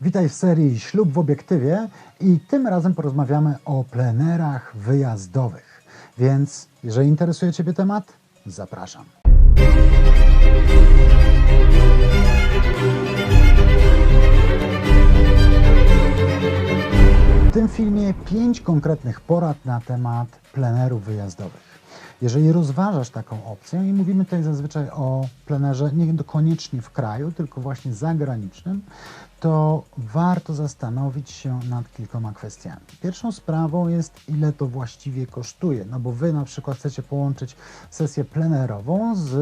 Witaj w serii Ślub w obiektywie i tym razem porozmawiamy o plenerach wyjazdowych. Więc jeżeli interesuje Ciebie temat, zapraszam. W tym filmie pięć konkretnych porad na temat plenerów wyjazdowych. Jeżeli rozważasz taką opcję, i mówimy tutaj zazwyczaj o plenerze niekoniecznie w kraju, tylko właśnie zagranicznym, to warto zastanowić się nad kilkoma kwestiami. Pierwszą sprawą jest, ile to właściwie kosztuje, no bo Wy na przykład chcecie połączyć sesję plenerową z,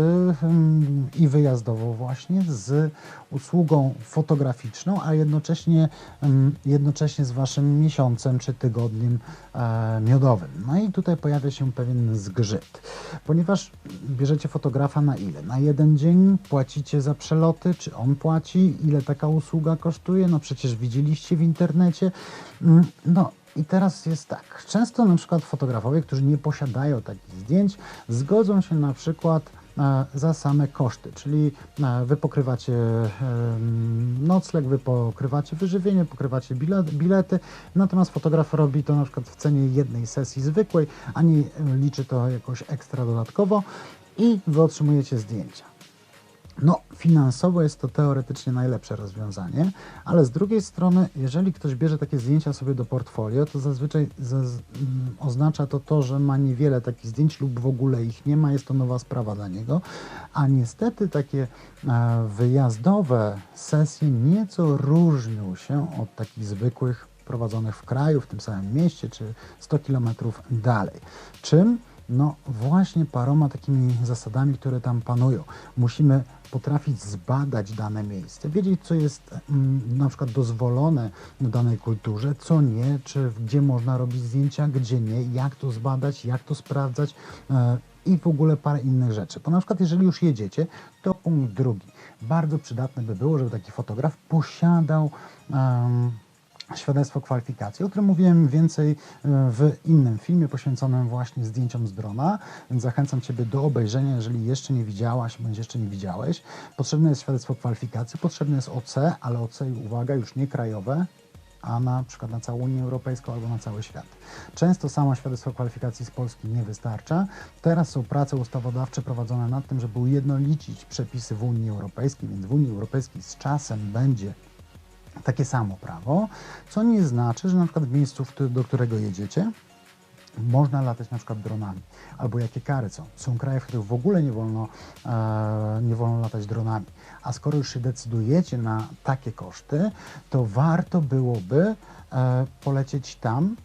mm, i wyjazdową właśnie z usługą fotograficzną, a jednocześnie, mm, jednocześnie z Waszym miesiącem czy tygodniem e, miodowym. No i tutaj pojawia się pewien zgrzyt, ponieważ bierzecie fotografa na ile? Na jeden dzień płacicie za przeloty, czy on płaci? Ile taka usługa kosztuje? No przecież widzieliście w internecie. Mm, No i teraz jest tak. Często na przykład fotografowie, którzy nie posiadają takich zdjęć, zgodzą się na przykład za same koszty, czyli e, wy pokrywacie em, nocleg, wy pokrywacie wyżywienie, pokrywacie bile- bilety, natomiast fotograf robi to na przykład w cenie jednej sesji zwykłej, a nie e, liczy to jakoś ekstra dodatkowo i wy otrzymujecie zdjęcia. No, finansowo jest to teoretycznie najlepsze rozwiązanie, ale z drugiej strony, jeżeli ktoś bierze takie zdjęcia sobie do portfolio, to zazwyczaj zaz, mm, oznacza to to, że ma niewiele takich zdjęć lub w ogóle ich nie ma, jest to nowa sprawa dla niego, a niestety takie e, wyjazdowe sesje nieco różnią się od takich zwykłych prowadzonych w kraju, w tym samym mieście, czy 100 kilometrów dalej. Czym? No właśnie paroma takimi zasadami, które tam panują. Musimy potrafić zbadać dane miejsce, wiedzieć, co jest mm, na przykład dozwolone w danej kulturze, co nie, czy gdzie można robić zdjęcia, gdzie nie, jak to zbadać, jak to sprawdzać e, i w ogóle parę innych rzeczy. Bo na przykład jeżeli już jedziecie, to punkt drugi. Bardzo przydatne by było, żeby taki fotograf posiadał em, świadectwo kwalifikacji, o którym mówiłem więcej e, w innym filmie poświęconym właśnie zdjęciom z drona, więc zachęcam Ciebie do obejrzenia, jeżeli jeszcze nie widziałaś, bądź jeszcze nie widziałeś. Potrzebne jest świadectwo kwalifikacji, potrzebne jest OC, ale OC, uwaga, już nie krajowe, a na przykład na całą Unię Europejską albo na cały świat. Często samo świadectwo kwalifikacji z Polski nie wystarcza. Teraz są prace ustawodawcze prowadzone nad tym, żeby ujednolicić przepisy w Unii Europejskiej, więc w Unii Europejskiej z czasem będzie takie samo prawo, co nie znaczy, że na przykład w miejscu, do którego jedziecie, można latać na przykład dronami, albo jakie kary są. Są kraje, w których w ogóle nie wolno, e, nie wolno latać dronami. A skoro już się decydujecie na takie koszty, to warto byłoby e, polecieć tam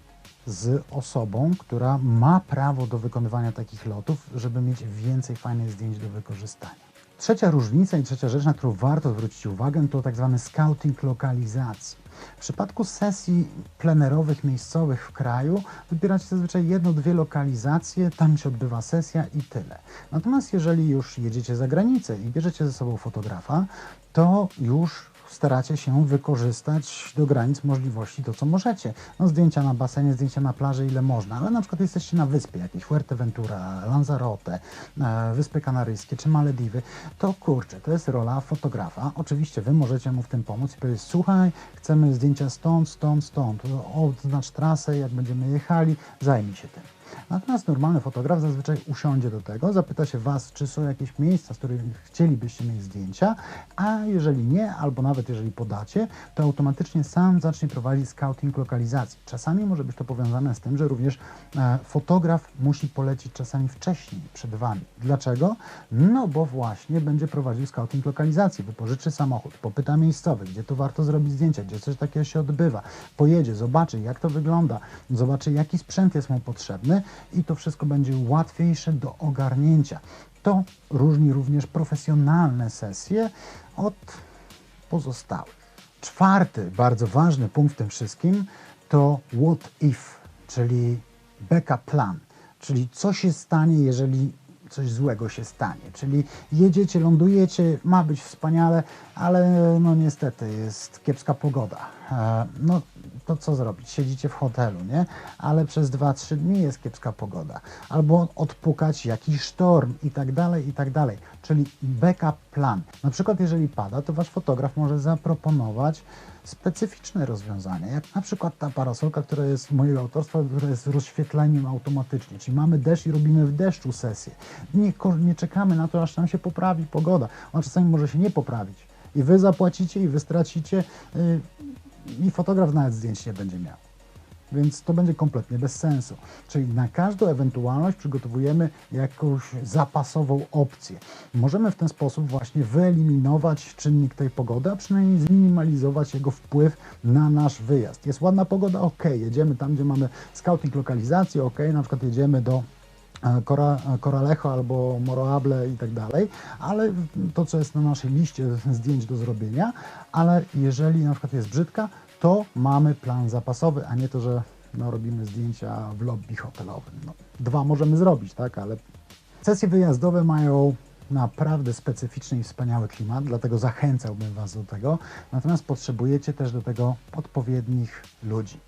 z osobą, która ma prawo do wykonywania takich lotów, żeby mieć więcej fajnych zdjęć do wykorzystania. Trzecia różnica i trzecia rzecz, na którą warto zwrócić uwagę, to tak zwany scouting lokalizacji. W przypadku sesji plenerowych, miejscowych w kraju wybieracie zazwyczaj jedno, dwie lokalizacje, tam się odbywa sesja i tyle. Natomiast jeżeli już jedziecie za granicę i bierzecie ze sobą fotografa, to już staracie się wykorzystać do granic możliwości to, co możecie. No, zdjęcia na basenie, zdjęcia na plaży, ile można, ale na przykład jesteście na wyspie jakiejś, Fuerteventura, Lanzarote, e, Wyspy Kanaryjskie czy Malediwy, to kurczę, to jest rola fotografa. Oczywiście wy możecie mu w tym pomóc i powiedzieć, słuchaj, chcemy zdjęcia stąd, stąd, stąd, odznacz trasę, jak będziemy jechali, zajmij się tym. Natomiast normalny fotograf zazwyczaj usiądzie do tego, zapyta się Was, czy są jakieś miejsca, z których chcielibyście mieć zdjęcia, a jeżeli nie, albo nawet jeżeli podacie, to automatycznie sam zacznie prowadzić scouting lokalizacji. Czasami może być to powiązane z tym, że również e, fotograf musi polecić czasami wcześniej przed Wami. Dlaczego? No bo właśnie będzie prowadził scouting lokalizacji, wypożyczy samochód, popyta miejscowych, gdzie tu warto zrobić zdjęcia, gdzie coś takiego się odbywa, pojedzie, zobaczy jak to wygląda, zobaczy jaki sprzęt jest mu potrzebny i to wszystko będzie łatwiejsze do ogarnięcia. To różni również profesjonalne sesje od pozostałych. Czwarty, bardzo ważny punkt w tym wszystkim to what if, czyli backup plan, czyli co się stanie, jeżeli coś złego się stanie. Czyli jedziecie, lądujecie, ma być wspaniale, ale no niestety jest kiepska pogoda. E, No to co zrobić? Siedzicie w hotelu, nie? Ale przez 2-3 dni jest kiepska pogoda. Albo odpukać jakiś sztorm i tak dalej, i tak dalej. Czyli backup plan. Na przykład jeżeli pada, to wasz fotograf może zaproponować specyficzne rozwiązania, jak na przykład ta parasolka, która jest mojego autorstwa, która jest rozświetleniem automatycznie, czyli mamy deszcz i robimy w deszczu sesję. Nie, nie czekamy na to, aż nam się poprawi pogoda. Ona czasami może się nie poprawić i wy zapłacicie i wy stracicie yy, i fotograf nawet zdjęć nie będzie miał więc to będzie kompletnie bez sensu. Czyli na każdą ewentualność przygotowujemy jakąś zapasową opcję. Możemy w ten sposób właśnie wyeliminować czynnik tej pogody, a przynajmniej zminimalizować jego wpływ na nasz wyjazd. Jest ładna pogoda, ok, jedziemy tam, gdzie mamy scouting lokalizacji, ok, na przykład jedziemy do Coralejo albo Moroable i tak dalej, ale to, co jest na naszej liście zdjęć do zrobienia, ale jeżeli na przykład jest brzydka, to mamy plan zapasowy, a nie to, że no, robimy zdjęcia w lobby hotelowym. No, dwa możemy zrobić, tak, ale sesje wyjazdowe mają naprawdę specyficzny i wspaniały klimat, dlatego zachęcałbym Was do tego. Natomiast potrzebujecie też do tego odpowiednich ludzi.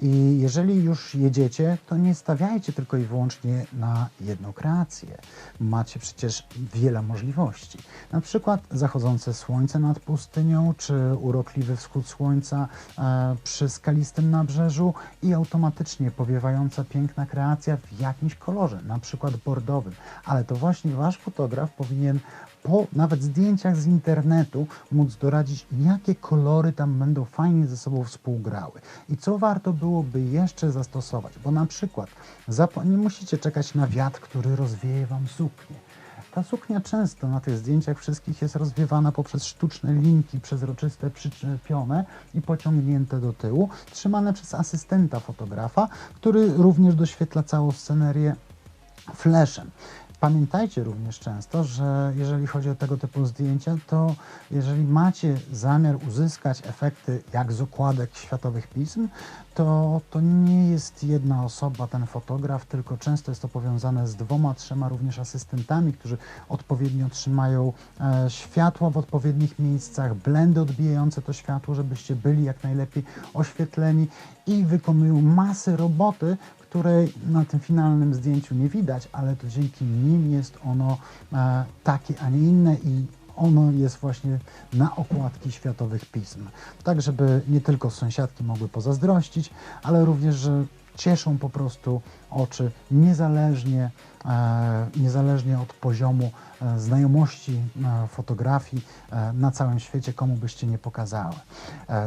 I jeżeli już jedziecie, to nie stawiajcie tylko i wyłącznie na jedną kreację. Macie przecież wiele możliwości. Na przykład zachodzące słońce nad pustynią, czy urokliwy wschód słońca e, przy skalistym nabrzeżu i automatycznie powiewająca piękna kreacja w jakimś kolorze, na przykład bordowym. Ale to właśnie Wasz fotograf powinien po nawet zdjęciach z internetu móc doradzić, jakie kolory tam będą fajnie ze sobą współgrały i co warto byłoby jeszcze zastosować, bo na przykład nie musicie czekać na wiatr, który rozwieje Wam suknię. Ta suknia często na tych zdjęciach wszystkich jest rozwiewana poprzez sztuczne linki przezroczyste przyczepione i pociągnięte do tyłu, trzymane przez asystenta fotografa, który również doświetla całą scenerię flashem. Pamiętajcie również często, że jeżeli chodzi o tego typu zdjęcia, to jeżeli macie zamiar uzyskać efekty jak z okładek światowych pism, to to nie jest jedna osoba, ten fotograf, tylko często jest to powiązane z dwoma, trzema również asystentami, którzy odpowiednio trzymają e, światło w odpowiednich miejscach, blendy odbijające to światło, żebyście byli jak najlepiej oświetleni i wykonują masy roboty, której na tym finalnym zdjęciu nie widać, ale to dzięki nim jest ono e, takie, a nie inne i ono jest właśnie na okładki światowych pism. Tak, żeby nie tylko sąsiadki mogły pozazdrościć, ale również, że cieszą po prostu oczy niezależnie, e, niezależnie od poziomu e, znajomości e, fotografii na całym świecie, komu byście nie pokazały.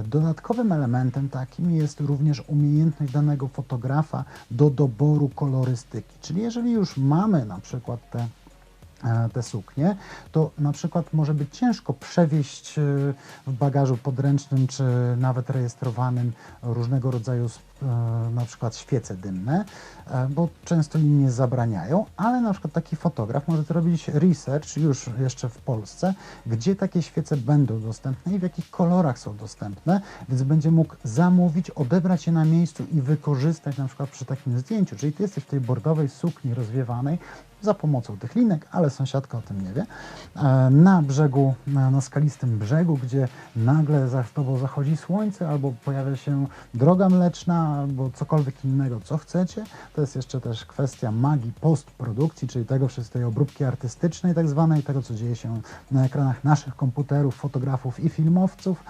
Dodatkowym elementem takim jest również umiejętność danego fotografa do doboru kolorystyki. Czyli jeżeli już mamy na przykład te te suknie, to na przykład może być ciężko przewieźć e, w bagażu podręcznym czy nawet rejestrowanym różnego rodzaju e, na przykład świece dymne, bo często im nie zabraniają, ale na przykład taki fotograf może zrobić research już jeszcze w Polsce, gdzie takie świece będą dostępne i w jakich kolorach są dostępne, więc będzie mógł zamówić, odebrać je na miejscu i wykorzystać na przykład przy takim zdjęciu. Czyli ty jesteś w tej bordowej sukni rozwiewanej, za pomocą tych linek, ale sąsiadka o tym nie wie, e, na brzegu, na skalistym brzegu, gdzie nagle za tobą zachodzi słońce, albo pojawia się droga mleczna, albo cokolwiek innego, co chcecie. To jest jeszcze też kwestia magii postprodukcji, czyli tego wszystkiej obróbki artystycznej tak zwanej, tego co dzieje się na ekranach naszych komputerów, fotografów i filmowców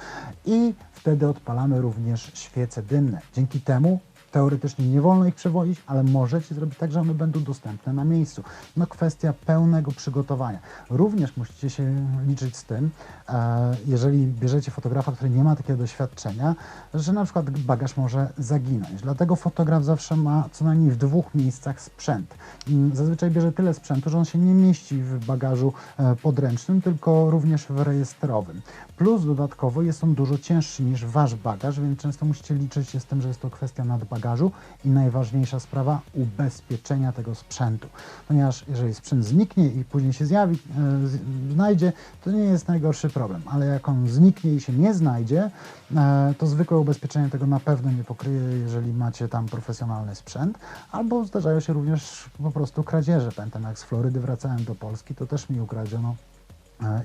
i wtedy odpalamy również świece dymne. Dzięki temu Teoretycznie nie wolno ich przewozić, ale możecie zrobić tak, że one będą dostępne na miejscu. No kwestia pełnego przygotowania. Również musicie się liczyć z tym, e, jeżeli bierzecie fotografa, który nie ma takiego doświadczenia, że na przykład bagaż może zaginąć. Dlatego fotograf zawsze ma co najmniej w dwóch miejscach sprzęt. Mm, zazwyczaj bierze tyle sprzętu, że on się nie mieści w bagażu e, podręcznym, tylko również w rejestrowym. Plus dodatkowo jest on dużo cięższy niż wasz bagaż, więc często musicie liczyć się z tym, że jest to kwestia nadbagażu bagażu i najważniejsza sprawa ubezpieczenia tego sprzętu. Ponieważ jeżeli sprzęt zniknie i później się zjawi, e, znajdzie, to nie jest najgorszy problem, ale jak on zniknie i się nie znajdzie, e, to zwykłe ubezpieczenie tego na pewno nie pokryje, jeżeli macie tam profesjonalny sprzęt, albo zdarzają się również po prostu kradzieże. Pamiętam jak z Florydy wracałem do Polski, to też mi ukradziono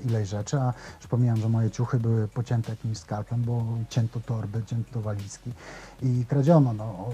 ileś rzeczy, a przypomniałem, że moje ciuchy były pocięte jakimś skalpem, bo cięto torby, cięto walizki i kradziono. No,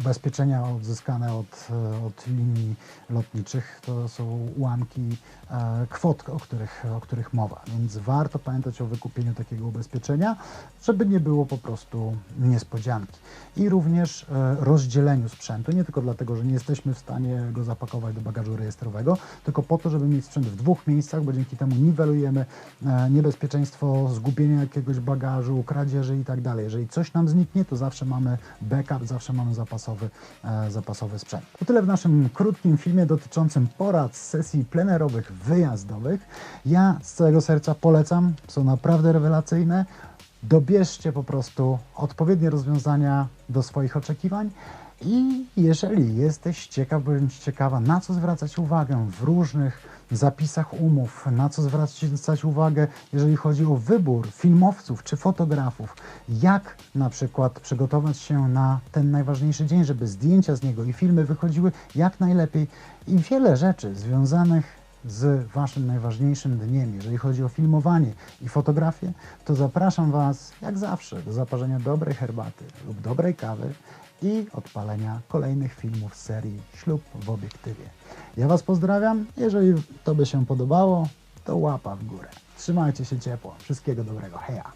ubezpieczenia odzyskane od, e, od linii lotniczych to są ułamki e, kwot, o których, o których mowa, więc warto pamiętać o wykupieniu takiego ubezpieczenia, żeby nie było po prostu niespodzianki. I również e, rozdzieleniu sprzętu, nie tylko dlatego, że nie jesteśmy w stanie go zapakować do bagażu rejestrowego, tylko po to, żeby mieć sprzęt w dwóch miejscach, bo dzięki temu niwelujemy e, niebezpieczeństwo zgubienia jakiegoś bagażu, kradzieży i tak dalej. Jeżeli coś nam zniknie, to zawsze mamy backup, zawsze mamy zapasowy, e, zapasowy sprzęt. To tyle w naszym krótkim filmie dotyczącym porad z sesji plenerowych, wyjazdowych. Ja z całego serca polecam, są naprawdę rewelacyjne. Dobierzcie po prostu odpowiednie rozwiązania do swoich oczekiwań. I jeżeli jesteś ciekaw bądź ciekawa, na co zwracać uwagę w różnych zapisach umów, na co zwracać uwagę, jeżeli chodzi o wybór filmowców czy fotografów, jak na przykład przygotować się na ten najważniejszy dzień, żeby zdjęcia z niego i filmy wychodziły jak najlepiej? I wiele rzeczy związanych z Waszym najważniejszym dniem, jeżeli chodzi o filmowanie i fotografię, to zapraszam Was, jak zawsze, do zaparzenia dobrej herbaty lub dobrej kawy i odpalenia kolejnych filmów z serii Ślub w obiektywie. Ja Was pozdrawiam. Jeżeli to by się podobało, to łapa w górę. Trzymajcie się ciepło. Wszystkiego dobrego. Heja!